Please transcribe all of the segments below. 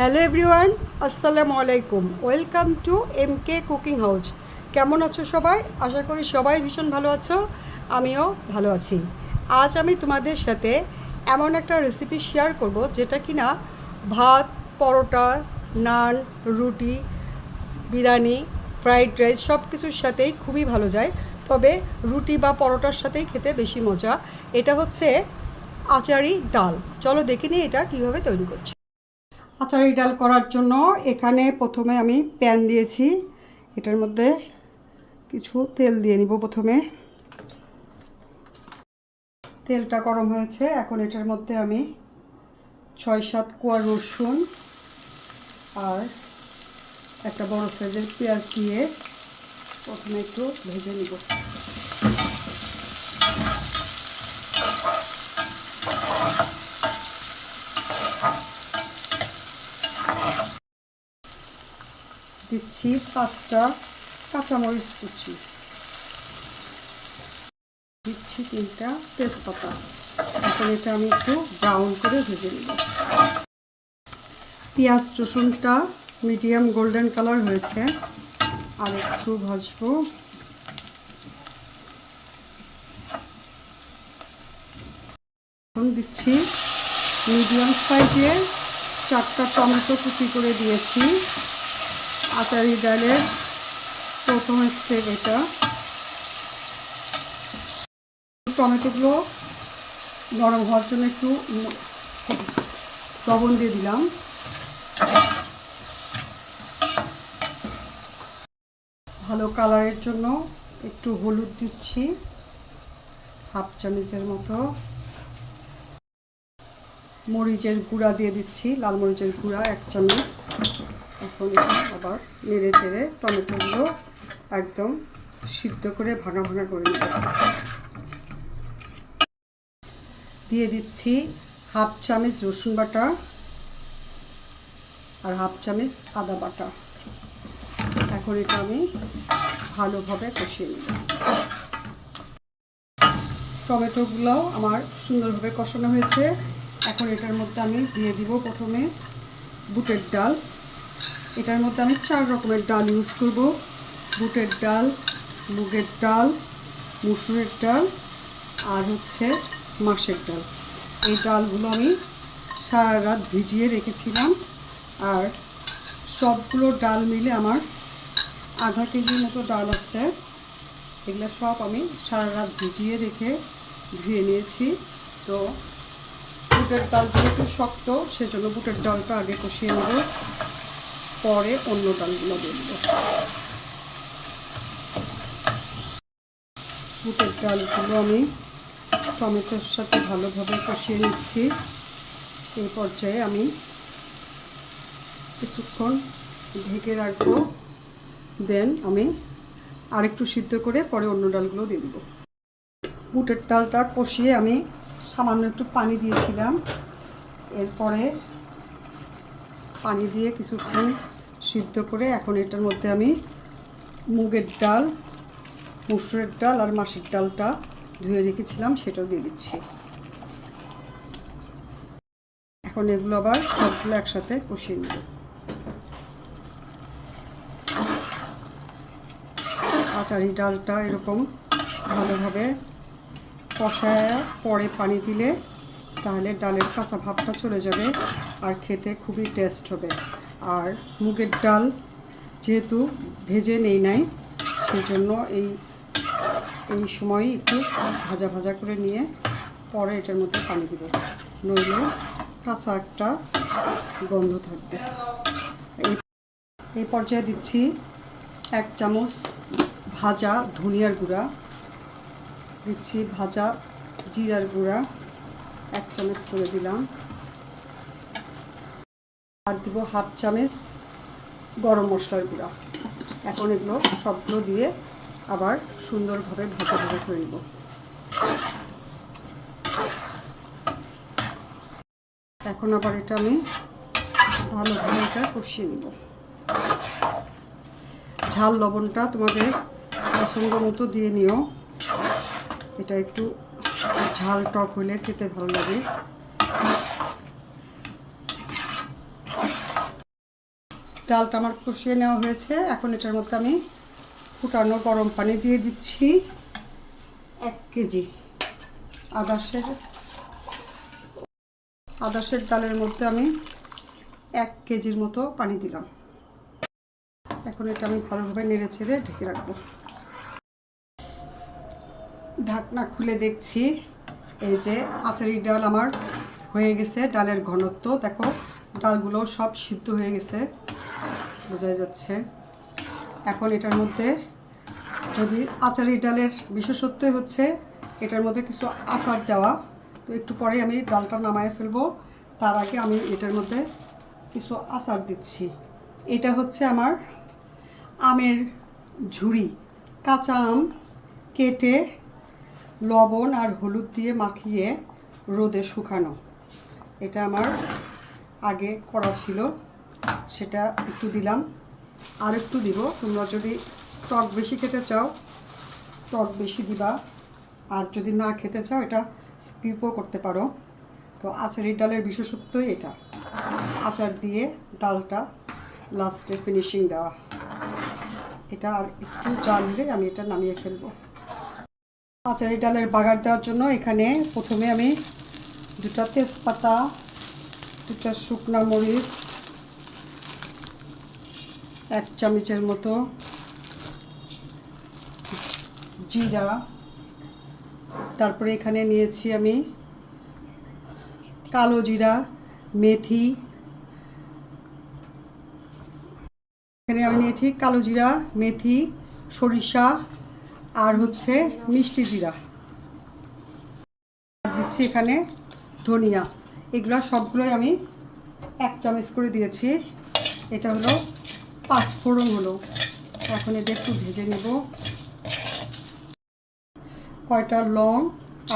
Hello everyone, আসসালামু আলাইকুম। Welcome to M K cooking house. কেমন আছো সবাই? আশা করি সবাই ভীষণ ভালো আছো, আমিও ভালো আছি। আজ আমি তোমাদের সাথে এমন একটা রেসিপি শেয়ার করব যেটা কিনা ভাত, পরোটা, নান, রুটি, বিরিয়ানি ফ্রাইড রাইস সব কিছুর সাথেই খুবই ভালো যায়। তবে রুটি বা পরোটার সাথেই খেতে বেশি মজা। এটা হচ্ছে আচারি ডাল। চলো দেখে নিই এটা কীভাবে তৈরি করছি। আচারি ডাল করার জন্য এখানে প্রথমে আমি প্যান দিয়েছি। এটার মধ্যে কিছু তেল দিয়ে নিব প্রথমে। তেলটা গরম হয়েছে। এখন এটার মধ্যে আমি ছয় সাত কোয়া রসুন আর একটা বড় সাইজের পেঁয়াজ দিয়ে প্রথমে একটু ভেজে নিব। দিচ্ছি পাঁচটা কাঁচামরিচ কুচি। দিচ্ছি তিনটা তেজপাতা। এখন এটা আমি একটু ব্রাউন করে ভেজে নেব। পেঁয়াজ রসুনটা মিডিয়াম গোল্ডেন কালার হয়েছে। আর একটু ভাজবো। এখন দিচ্ছি মিডিয়াম সাইজে চারটা টমেটো কুচি করে দিয়েছি। আচারি ডালের প্রথম স্টেপ এটা। টমেটোগুলো নরম হওয়ার জন্য একটু লবণ দিয়ে দিলাম। ভালো কালারের জন্য একটু হলুদ দিচ্ছি, হাফ চামচের মতো। মরিচের গুঁড়া দিয়ে দিচ্ছি, লাল মরিচের গুঁড়া এক চামচ। এখন আবার নেড়ে চেড়ে টমেটোগুলো একদম সিদ্ধ করে ভাঙা ভাঙা করে নেব দিয়ে দিচ্ছি হাফ চামচ রসুন বাটা আর হাফ চামচ আদা বাটা। এখন এটা আমি ভালোভাবে কষিয়ে নেব। টমেটোগুলো আমার সুন্দরভাবে কষানো হয়েছে। এখন এটার মধ্যে আমি দিয়ে দিব প্রথমে বুটের ডাল। এটার মধ্যে আমি চার রকমের ডাল ইউজ করব। বুটের ডাল, মুগের ডাল, মুসুরের ডাল আর হচ্ছে মাসের ডাল। এই ডালগুলো আমি সারা রাত ভিজিয়ে রেখেছিলাম আর সবগুলো ডাল মিলে আমার আধা কেজির মতো ডাল আছে। এগুলো সব আমি সারা রাত ভিজিয়ে রেখে ধুয়ে নিয়েছি। তো বুটের ডাল যেহেতু শক্ত, সেজন্য বুটের ডালটা আগে কষিয়ে নেব। পরে অন্য ডালগুলো দিয়ে দেবো। বুটের ডালগুলো আমি টমেটোর সাথে ভালোভাবে কষিয়ে নিচ্ছি। এই পর্যায়ে আমি কিছুক্ষণ ঢেকে রাখব। দেন আমি আরেকটু সিদ্ধ করে পরে অন্য ডালগুলো দিয়ে দেবো। বুটের ডালটা কষিয়ে আমি সামান্য একটু পানি দিয়েছিলাম। এরপরে পানি দিয়ে কিছুক্ষণ সিদ্ধ করে এখন এটার মধ্যে আমি মুগের ডাল, মুসুরের ডাল আর মাসের ডালটা ধুয়ে রেখেছিলাম, সেটাও দিয়ে দিচ্ছি। এখন এগুলো আবার সবগুলো একসাথে কষিয়ে নেব। আচারি ডালটা এরকম ভালোভাবে কষায় পরে পানি দিলে তাহলে ডালের কাঁচা ভাবটা চলে যাবে আর খেতে খুবই টেস্ট হবে। আর মুগের ডাল যেহেতু ভেজে নেই নাই, সেজন্য এই এই সময় একটু ভাজা ভাজা করে নিয়ে পরে এটার মধ্যে পানি দেবো। নইলে কাঁচা একটা গন্ধ থাকবে। এই পর্যায়ে দিচ্ছি এক চামচ ভাজা ধনিয়ার গুঁড়া। দিচ্ছি ভাজা জিরার গুঁড়া, এক চামচ করে দিলাম। আর দিব হাফ চামচ গরম মশলার গুঁড়া। এখন এগুলো সবগুলো দিয়ে আবার সুন্দরভাবে ভাজা ভাজা করে নেব। এখন আবার এটা আমি ভালোভাবে এটা কষিয়ে নেব। ঝাল লবণটা তোমাদের পছন্দ মতো দিয়ে নিও। এটা একটু ঝাল টক হলে খেতে ভালো লাগে। ডালটা আমার কষিয়ে নেওয়া হয়েছে। এখন এটার মধ্যে আমি ফুটানো গরম পানি দিয়ে দিচ্ছি। এক কেজি আদাসের আদাসের ডালের মধ্যে আমি এক কেজির মতো পানি দিলাম। এখন এটা আমি ভালোভাবে নেড়ে ছেড়ে ঢেকে রাখব। ঢাকনা খুলে দেখছি। এই যে আচারি ডাল আমার হয়ে গেছে, ডালের ঘনত্ব। দেখো ডালগুলো সব সিদ্ধ হয়ে গেছে। বোঝাই যাচ্ছে। এখন এটার মধ্যে যদি আচারি ডালের বিশেষত্বই হচ্ছে, এটার মধ্যে কিছু আচার দেওয়া। তো একটু পরে আমি ডালটা নামায় ফেলব। তার আগে আমি এটার মধ্যে কিছু আচার দিচ্ছি। এটা হচ্ছে আমার আমের ঝুড়ি। কাঁচা আম কেটে লবণ আর হলুদ দিয়ে মাখিয়ে রোদে শুকানো। এটা আমার আগে করা ছিল, সেটা একটু দিলাম। আর একটু দিব, তোমরা যদি টক বেশি খেতে চাও, টক বেশি দিবা। আর যদি না খেতে চাও, এটা স্কিপও করতে পারো। তো আচারি ডালের বিশেষত্বই এটা। আচার দিয়ে ডালটা লাস্টে ফিনিশিং দেওয়া। এটা আর একটু জাল দিলে আমি এটা নামিয়ে ফেলব। আচারি ডালের বাগার দেওয়ার জন্য এখানে প্রথমে আমি দুটা তেজপাতা দুটা শুকনা মরিচ, এক চামচের মতো জিরা। তারপরে এখানে নিয়েছি আমি কালো জিরা, মেথি। এখানে আমি নিয়েছি কালো জিরা, মেথি, সরিষা আর হচ্ছে মিষ্টি জিরা। দিচ্ছি এখানে ধনিয়া। এগুলো সবগুলোই আমি এক চামচ করে দিয়েছি। এটা হলো পাঁচফোড়ন হলো। এখন এটা একটু ভেজে নেব। কয়টা লং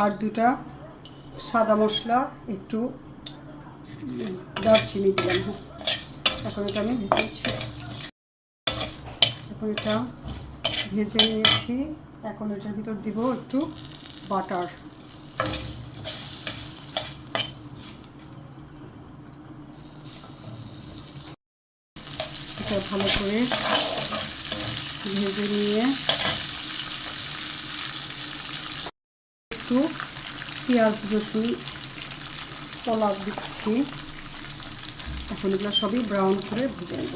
আর দুটা সাদা মশলা একটু দারচিনি দিলাম। এখন এটা আমি ভেজে নিচ্ছি। এখন এটা ভেজে নিয়েছি। এখন এটার ভিতর দিব একটু বাটার। এটা ভালো করে ভেজে নিয়ে একটু পেঁয়াজ, রসুন কলা দিচ্ছি। এখন এগুলো সবই ব্রাউন করে ভেজে নেব।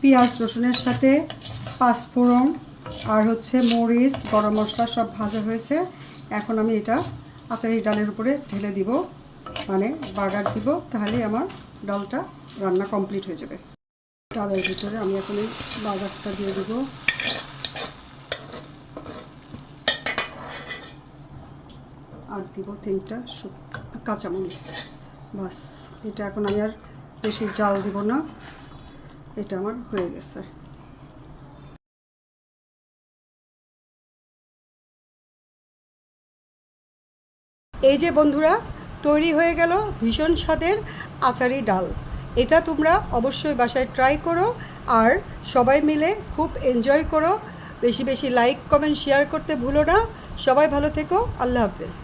পেঁয়াজ, রসুনের সাথে পাঁচফোড়ন আর হচ্ছে মরিচ, গরম মশলা সব ভাজা হয়েছে। এখন আমি এটা আচারি ডালের উপরে ঢেলে দিব। মানে বাগার দিব, তাহলে আমার ডালটা রান্না কমপ্লিট হয়ে যাবে। ডালের ভিতরে আমি এখন এই বাগারটা দিয়ে দিব। আর দিব তিনটা কাঁচামরিচ। বাস, এটা এখন আমি আর বেশি জাল দিব না। এটা আমার হয়ে গেছে। এই যে বন্ধুরা, তৈরি হয়ে গেল ভীষণ স্বাদের আচারি ডাল। এটা তোমরা অবশ্যই বাসায় ট্রাই করো আর সবাই মিলে খুব এনজয় করো। বেশি বেশি লাইক কমেন্ট শেয়ার করতে ভুলো না। সবাই ভালো থেকো। আল্লাহ হাফেজ।